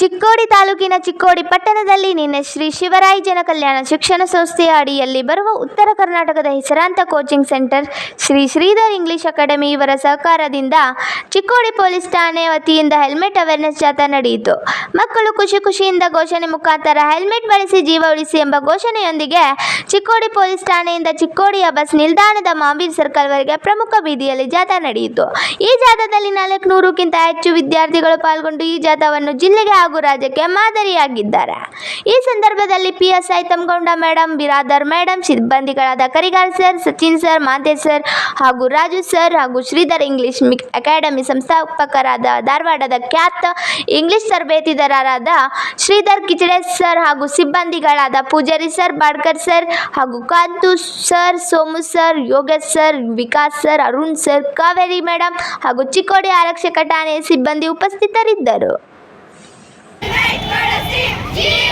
ಚಿಕ್ಕೋಡಿ ತಾಲೂಕಿನ ಚಿಕ್ಕೋಡಿ ಪಟ್ಟಣದಲ್ಲಿ ನಿನ್ನೆ ಶ್ರೀ ಶಿವರಾಯ ಜನ ಕಲ್ಯಾಣ ಶಿಕ್ಷಣ ಸಂಸ್ಥೆಯ ಅಡಿಯಲ್ಲಿ ಬರುವ ಉತ್ತರ ಕರ್ನಾಟಕದ ಹೆಸರಾಂತ coaching centre Shri Shridhar English academy ಇವರ ಸಹಕಾರದಿಂದ ಚಿಕ್ಕೋಡಿ ಪೊಲೀಸ್ ಠಾಣೆ ವತಿಯಿಂದ ಹೆಲ್ಮೆಟ್ ಅವೇರ್ನೆಸ್ ಜಾಥಾ ನಡೆಯಿತು. ಮಕ್ಕಳು ಖುಷಿ ಖುಷಿಯಿಂದ ಘೋಷಣೆ ಮುಖಾಂತರ ಹೆಲ್ಮೆಟ್ ಬಳಸಿ ಜೀವ ಉಳಿಸಿ ಎಂಬ ಘೋಷಣೆಯೊಂದಿಗೆ ಚಿಕ್ಕೋಡಿ ಪೊಲೀಸ್ ಠಾಣೆಯಿಂದ ಚಿಕ್ಕೋಡಿಯ ಬಸ್ ನಿಲ್ದಾಣದ ಮಾಂಬೀರ್ ಸರ್ಕಲ್ವರೆಗೆ ಪ್ರಮುಖ ಬೀದಿಯಲ್ಲಿ ಜಾಥಾ ನಡೆಯಿತು. ಈ ಜಾಥಾದಲ್ಲಿ ನಾಲ್ಕುನೂರಕ್ಕಿಂತ ಹೆಚ್ಚು ವಿದ್ಯಾರ್ಥಿಗಳು ಪಾಲ್ಗೊಂಡು ಈ ಜಾಥಾವನ್ನು ಜಿಲ್ಲೆಗೆ ಹಾಗೂ ರಾಜ್ಯಕ್ಕೆ ಮಾದರಿಯಾಗಿದ್ದಾರೆ. ಈ ಸಂದರ್ಭದಲ್ಲಿ P S I Tamgowda madam Biradar madam ಸಿಬ್ಬಂದಿಗಳಾದ Karigar sir Sachin sir Mate sir ಹಾಗೂ ರಾಜು ಸರ್ ಹಾಗೂ ಶ್ರೀಧರ್ ಇಂಗ್ಲಿಷ್ ಅಕಾಡೆಮಿ ಸಂಸ್ಥಾಪಕರಾದ ಧಾರವಾಡದ ಖ್ಯಾತ ಇಂಗ್ಲಿಷ್ ತರಬೇತಿದಾರರಾದ ಶ್ರೀಧರ್ ಕಿಚಡೆ ಸರ್ ಹಾಗೂ ಸಿಬ್ಬಂದಿಗಳಾದ ಪೂಜಾರಿ ಸರ್ ಬಾಡ್ಕರ್ ಸರ್ ಹಾಗೂ Kantu sir Somu sir Yogesh sir Vikas sir Arun sir Kaveri madam ಹಾಗೂ ಚಿಕ್ಕೋಡಿ ಆರಕ್ಷಕ ಠಾಣೆಯ ಸಿಬ್ಬಂದಿ ಉಪಸ್ಥಿತರಿದ್ದರು. Діти!